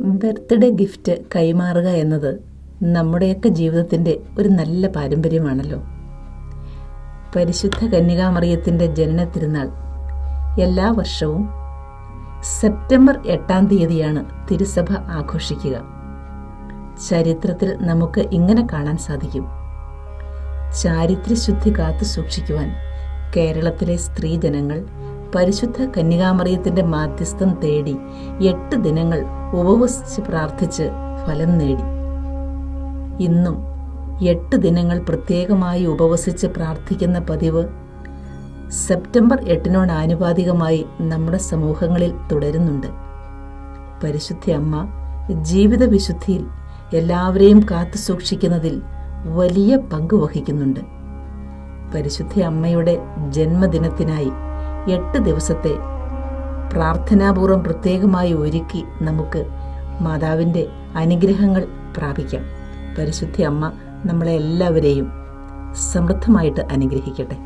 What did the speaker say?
Birthday gift കൈമാറുക എന്നത് നമ്മുടെയൊക്കെ ജീവിതത്തിന്റെ ഒരു നല്ല പാരമ്പര്യമാണല്ലോ. പരിശുദ്ധ കന്യകാമറിയത്തിന്റെ ജനന തിരുനാൾ എല്ലാ വർഷവും സെപ്റ്റംബർ എട്ടാം തീയതിയാണ് തിരുസഭ ആഘോഷിക്കുക. ചരിത്രത്തിൽ നമുക്ക് ഇങ്ങനെ കാണാൻ സാധിക്കും. ചാരിത്രശുദ്ധി കാത്തു സൂക്ഷിക്കുവാൻ കേരളത്തിലെ സ്ത്രീജനങ്ങൾ പരിശുദ്ധ കന്യകാമറിയത്തിന്റെ മാധ്യസ്ഥം തേടി എട്ട് ദിനങ്ങൾ ഉപവസിച്ച് പ്രാർത്ഥിച്ച് ഫലം നേടി. ഇന്നും എട്ട് ദിനങ്ങൾ പ്രത്യേകമായി ഉപവസിച്ച് പ്രാർത്ഥിക്കുന്ന പതിവ് സെപ്റ്റംബർ എട്ടിനോട് ആനുപാതികമായി നമ്മുടെ സമൂഹങ്ങളിൽ തുടരുന്നുണ്ട്. പരിശുദ്ധ അമ്മ ജീവിത വിശുദ്ധിയിൽ എല്ലാവരെയും കാത്തു സൂക്ഷിക്കുന്നതിൽ വലിയ പങ്ക് വഹിക്കുന്നുണ്ട്. പരിശുദ്ധ അമ്മയുടെ ജന്മദിനത്തിനായി എട്ട് ദിവസത്തെ പ്രാർത്ഥനാപൂർവം പ്രത്യേകമായി ഒരുക്കി നമുക്ക് മാതാവിന്റെ അനുഗ്രഹങ്ങൾ പ്രാപിക്കാം. പരിശുദ്ധി അമ്മ നമ്മളെ എല്ലാവരെയും സമൃദ്ധമായിട്ട് അനുഗ്രഹിക്കട്ടെ.